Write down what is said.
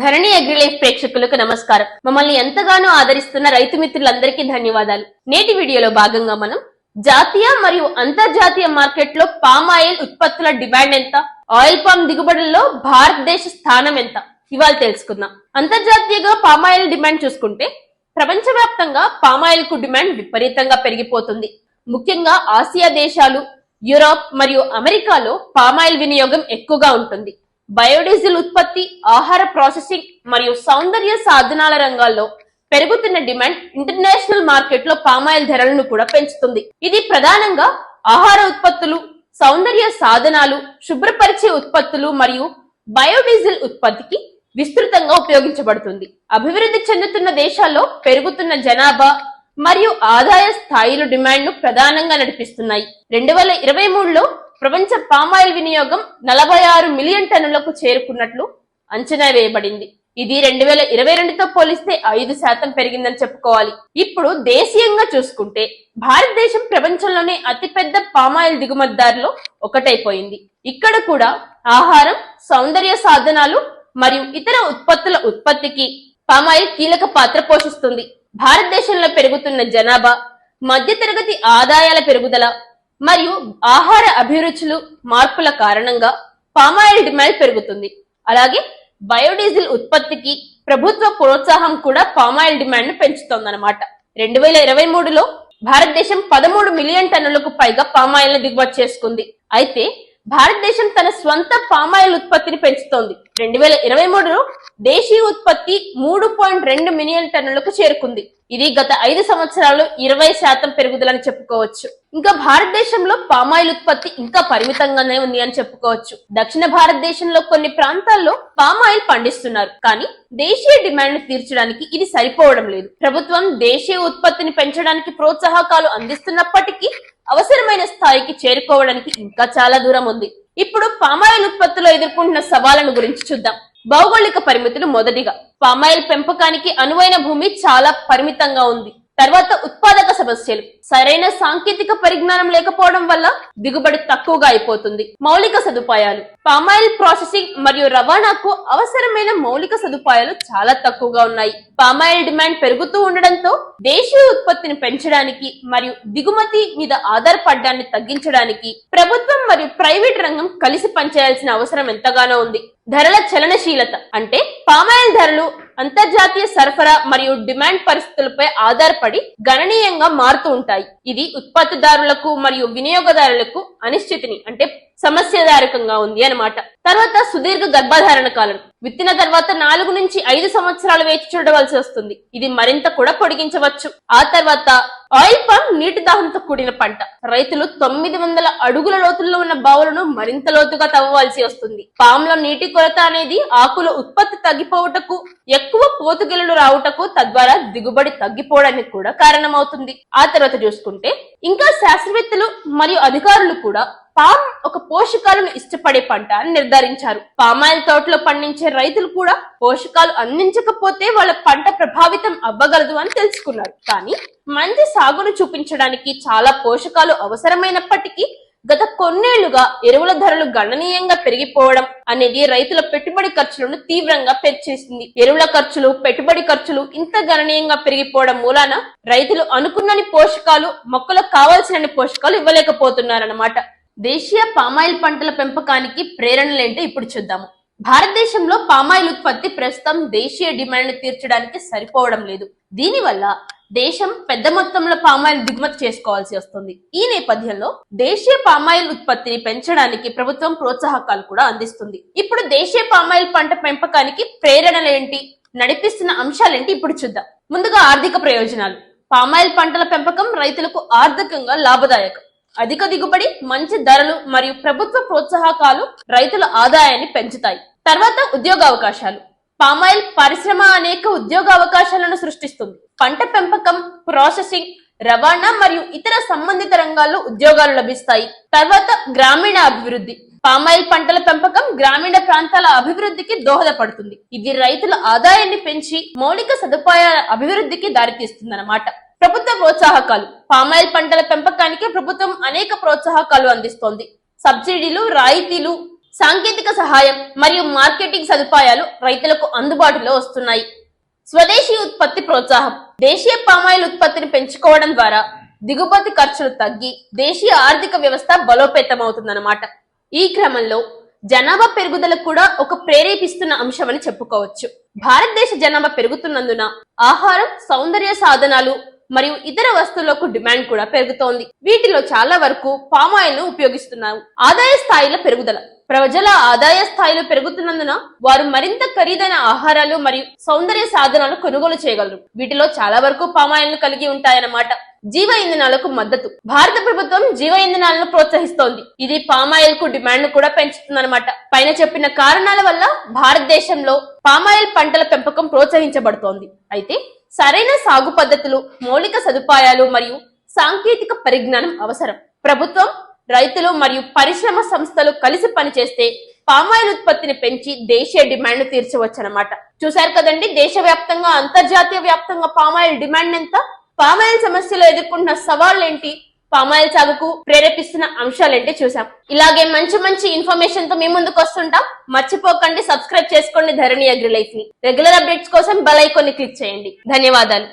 ధరణి Agrilife ప్రేక్షకులకు నమస్కారం. మమ్మల్ని ఎంతగానో ఆదరిస్తున్న రైతు మిత్రులందరికీ ధన్యవాదాలు. నేటి వీడియోలో భాగంగా మనం జాతీయ మరియు అంతర్జాతీయ మార్కెట్లో పామ్ ఆయిల్ ఉత్పత్తుల డిమాండ్ ఎంత? ఆయిల్ పామ్ దిగుబడుల్లో భారతదేశ స్థానం ఎంత? ఇవాళ తెలుసుకుందాం. అంతర్జాతీయంగా పామ్ ఆయిల్ డిమాండ్ చూసుకుంటే ప్రపంచవ్యాప్తంగా పామ్ ఆయిల్కు డిమాండ్ విపరీతంగా పెరిగిపోతుంది. ముఖ్యంగా ఆసియా దేశాలు యూరోప్ మరియు అమెరికాలో పామాయిల్ వినియోగం ఎక్కువగా ఉంటుంది. బయోడీజిల్ ఉత్పత్తి ఆహార ప్రాసెసింగ్ మరియు సౌందర్య సాధనాల రంగాల్లో పెరుగుతున్న డిమాండ్ ఇంటర్నేషనల్ మార్కెట్లో పామాయిల్ ధరలను కూడా పెంచుతుంది. ఇది ప్రధానంగా ఆహార ఉత్పత్తులు సౌందర్య సాధనాలు శుభ్రపరిచే ఉత్పత్తులు మరియు బయోడీజిల్ ఉత్పత్తికి విస్తృతంగా ఉపయోగించబడుతుంది. అభివృద్ధి చెందుతున్న దేశాల్లో పెరుగుతున్న జనాభా మరియు ఆదాయ స్థాయిలు డిమాండ్ను ప్రధానంగా నడిపిస్తున్నాయి. రెండు వేల ఇరవై మూడులో ప్రపంచ పామాయిల్ వినియోగం నలభై ఆరు మిలియన్ టన్నులకు చేరుకున్నట్లు అంచనా వేయబడింది. ఇది రెండు వేల ఇరవై రెండుతో పోలిస్తే ఐదు శాతం పెరిగిందని చెప్పుకోవాలి. ఇప్పుడు దేశీయంగా చూసుకుంటే భారతదేశం ప్రపంచంలోనే అతిపెద్ద పామాయిల్ దిగుమతిదారులో ఒకటైపోయింది. ఇక్కడ కూడా ఆహారం సౌందర్య సాధనాలు మరియు ఇతర ఉత్పత్తుల ఉత్పత్తికి పామాయిల్ కీలక పాత్ర పోషిస్తుంది. భారతదేశంలో పెరుగుతున్న జనాభా మధ్యతరగతి ఆదాయాల పెరుగుదల మరియు ఆహార అభిరుచులు మార్పుల కారణంగా పామాయిల్ డిమాండ్ పెరుగుతుంది. అలాగే బయోడీజిల్ ఉత్పత్తికి ప్రభుత్వ ప్రోత్సాహం కూడా పామాయిల్ డిమాండ్ను పెంచుతోందన్నమాట. రెండు వేల ఇరవై మూడులో భారతదేశం పదమూడు మిలియన్ టన్నులకు పైగా పామాయిల్ను దిగుమతి చేసుకుంది. అయితే భారతదేశం తన స్వంత పామాయిల్ ఉత్పత్తిని పెంచుతోంది. రెండు వేల ఇరవై మూడులో దేశీయ ఉత్పత్తి మూడు పాయింట్ రెండు మిలియన్ టన్నులకు చేరుకుంది. ఇది గత ఐదు సంవత్సరాలు ఇరవై శాతం పెరుగుదలని చెప్పుకోవచ్చు. ఇంకా భారతదేశంలో పామాయిల్ ఉత్పత్తి ఇంకా పరిమితంగానే ఉంది అని చెప్పుకోవచ్చు. దక్షిణ భారతదేశంలో కొన్ని ప్రాంతాల్లో పామాయిల్ పండిస్తున్నారు. కానీ దేశీయ డిమాండ్ తీర్చడానికి ఇది సరిపోవడం లేదు. ప్రభుత్వం దేశీయ ఉత్పత్తిని పెంచడానికి ప్రోత్సాహకాలు అందిస్తున్నప్పటికీ అవసరమైన స్థాయికి చేరుకోవడానికి ఇంకా చాలా దూరం ఉంది. ఇప్పుడు పామాయిల్ ఉత్పత్తిలో ఎదుర్కొంటున్న సవాళ్ళను గురించి చూద్దాం. భౌగోళిక పరిమితులు మొదటిగా. పామాయిల్ పెంపకానికి అనువైన భూమి చాలా పరిమితంగా ఉంది. తర్వాత ఉత్పాదక సమస్యలు. సరైన సాంకేతిక పరిజ్ఞానం లేకపోవడం వల్ల దిగుబడి తక్కువగా అయిపోతుంది. మౌలిక సదుపాయాలు. పామాయిల్ ప్రాసెసింగ్ మరియు రవాణాకు అవసరమైన మౌలిక సదుపాయాలు చాలా తక్కువగా ఉన్నాయి. పామాయిల్ డిమాండ్ పెరుగుతూ ఉండడంతో దేశీయ ఉత్పత్తిని పెంచడానికి మరియు దిగుమతి మీద ఆధారపడడాన్ని తగ్గించడానికి ప్రభుత్వం మరియు ప్రైవేట్ రంగం కలిసి పనిచేయాల్సిన అవసరం ఎంతగానో ఉంది. ధరల చలనశీలత అంటే పామాయిల్ ధరలు అంతర్జాతీయ సరఫరా మరియు డిమాండ్ పరిస్థితులపై ఆధారపడి గణనీయంగా మారుతూ ఉంటాయి. ఇది ఉత్పత్తిదారులకు మరియు వినియోగదారులకు అనిశ్చితిని అంటే సమస్యదాయకంగా ఉంది అన్నమాట. తర్వాత సుదీర్ఘ గర్భధారణ కాలం. విత్తిన తర్వాత నాలుగు నుంచి ఐదు సంవత్సరాలు వేచి చూడవలసి వస్తుంది. ఇది మరింత కూడా పొడిగించవచ్చు. ఆ తర్వాత ఆయిల్ పంప్ నీటి దాహంతో కూడిన పంట. రైతులు తొమ్మిది వందల అడుగుల లోతుల్లో ఉన్న బావులను మరింత లోతుగా తవ్వవలసి వస్తుంది. పాములో నీటి కొరత అనేది ఆకుల ఉత్పత్తి తగ్గిపోవుటకు ఎక్కువ పోతుగిలలు రావుటకు తద్వారా దిగుబడి తగ్గిపోవడానికి కూడా కారణమవుతుంది. ఆ తర్వాత చూసుకుంటే ఇంకా శాస్త్రవేత్తలు మరియు అధికారులు కూడా పామ్ ఒక పోషకాలను ఇష్టపడే పంట అని నిర్ధారించారు. పామాయిల్ తోటలో పండించే రైతులు కూడా పోషకాలు అందించకపోతే వాళ్ళ పంట ప్రభావితం అవ్వగలదు అని తెలుసుకున్నారు. కానీ మంచి సాగును చూపించడానికి చాలా పోషకాలు అవసరమైనప్పటికీ గత కొన్నేళ్ళుగా ఎరువుల ధరలు గణనీయంగా పెరిగిపోవడం అనేది రైతుల పెట్టుబడి ఖర్చులను తీవ్రంగా పెంచేసింది. ఎరువుల ఖర్చులు పెట్టుబడి ఖర్చులు ఇంత గణనీయంగా పెరిగిపోవడం మూలాన రైతులు అనుకున్నని పోషకాలు మొక్కలకు కావాల్సిన పోషకాలు ఇవ్వలేకపోతున్నారన్నమాట. దేశీయ పామాయిల్ పంటల పెంపకానికి ప్రేరణలేంటో ఇప్పుడు చూద్దాము. భారతదేశంలో పామాయిల్ ఉత్పత్తి ప్రస్తుతం దేశీయ డిమాండ్ తీర్చడానికి సరిపోవడం లేదు. దీనివల్ల దేశం పెద్ద మొత్తంలో పామాయిల్ దిగుమతి చేసుకోవాల్సి వస్తుంది. ఈ నేపథ్యంలో దేశీయ పామాయిల్ ఉత్పత్తిని పెంచడానికి ప్రభుత్వం ప్రోత్సాహకాలు కూడా అందిస్తుంది. ఇప్పుడు దేశీయ పామాయిల్ పంట పెంపకానికి ప్రేరణలేంటి నడిపిస్తున్న అంశాలేంటి? ఇప్పుడు చూద్దాం. ముందుగా ఆర్థిక ప్రయోజనాలు. పామాయిల్ పంటల పెంపకం రైతులకు ఆర్థికంగా లాభదాయకం. అధిక దిగుబడి మంచి ధరలు మరియు ప్రభుత్వ ప్రోత్సాహకాలు రైతుల ఆదాయాన్ని పెంచుతాయి. తర్వాత ఉద్యోగ అవకాశాలు పామాయిల్ పరిశ్రమ అనేక ఉద్యోగ అవకాశాలను సృష్టిస్తుంది. పంట పెంపకం ప్రాసెసింగ్ రవాణా మరియు ఇతర సంబంధిత రంగాల్లో ఉద్యోగాలు లభిస్తాయి. తర్వాత గ్రామీణ అభివృద్ధి. పామాయిల్ పంటల పెంపకం గ్రామీణ ప్రాంతాల అభివృద్ధికి దోహదపడుతుంది. ఇది రైతుల ఆదాయాన్ని పెంచి మౌలిక సదుపాయాల అభివృద్ధికి దారితీస్తుందన్నమాట. ప్రభుత్వ ప్రోత్సాహకాలు. పామాయిల్ పంటల పెంపకానికి ప్రభుత్వం అనేక ప్రోత్సాహకాలు అందిస్తోంది. సబ్సిడీలు రాయితీలు సాంకేతిక సహాయం మరియు మార్కెటింగ్ సదుపాయాలు రైతులకు అందుబాటులో వస్తున్నాయి. స్వదేశీ ఉత్పత్తి ప్రోత్సాహం. దేశీయ పామాయిల్ ఉత్పత్తిని పెంచుకోవడం ద్వారా దిగుమతి ఖర్చులు తగ్గి దేశీయ ఆర్థిక వ్యవస్థ బలోపేతమవుతుందన్నమాట. ఈ క్రమంలో జనాభా పెరుగుదలకు కూడా ఒక ప్రేరేపిస్తున్న అంశమని చెప్పుకోవచ్చు. భారతదేశ జనాభా పెరుగుతున్నందున ఆహారం సౌందర్య సాధనాలు మరియు ఇతర వస్తువులకు డిమాండ్ కూడా పెరుగుతోంది. వీటిలో చాలా వరకు పామాయిల్ను ఉపయోగిస్తున్నారు. ఆదాయ స్థాయిల పెరుగుదల. ప్రజల ఆదాయ స్థాయిలు పెరుగుతున్నందున వారు మరింత ఖరీదైన ఆహారాలు మరియు సౌందర్య సాధనాలు కొనుగోలు చేయగలరు. వీటిలో చాలా వరకు పామాయిల్ను కలిగి ఉంటాయన్నమాట. జీవ ఇంధనాలకు మద్దతు. భారత ప్రభుత్వం జీవ ఇంధనాలను ప్రోత్సహిస్తోంది. ఇది పామాయిల్కు డిమాండ్ను కూడా పెంచుతుందన్నమాట. పైన చెప్పిన కారణాల వల్ల భారతదేశంలో పామాయిల్ పంటల పెంపకం ప్రోత్సహించబడుతోంది. అయితే సరైన సాగు పద్ధతులు మౌలిక సదుపాయాలు మరియు సాంకేతిక పరిజ్ఞానం అవసరం. ప్రభుత్వం రైతులు మరియు పరిశ్రమ సంస్థలు కలిసి పనిచేస్తే పామాయిల్ ఉత్పత్తిని పెంచి దేశీయ డిమాండ్ తీర్చవచ్చనమాట చూశారు కదండి దేశవ్యాప్తంగా అంతర్జాతీయ వ్యాప్తంగా పామాయిల్ డిమాండ్ ఎంత? పామాయిల్ సమస్యలు ఎదుర్కొంటున్న సవాళ్ళేంటి? పామాయిల్ సాగుకు ప్రేరేపిస్తున్న అంశాలేంటి చూసాం ఇలాగే మంచి మంచి ఇన్ఫర్మేషన్తో మీ ముందుకు వస్తుంటాం. మర్చిపోకండి సబ్స్క్రైబ్ చేసుకోండి ధరణి అగ్రి లైఫ్ని రెగ్యులర్ అప్డేట్స్ కోసం బెల్ ఐకాన్ని క్లిక్ చేయండి. ధన్యవాదాలు.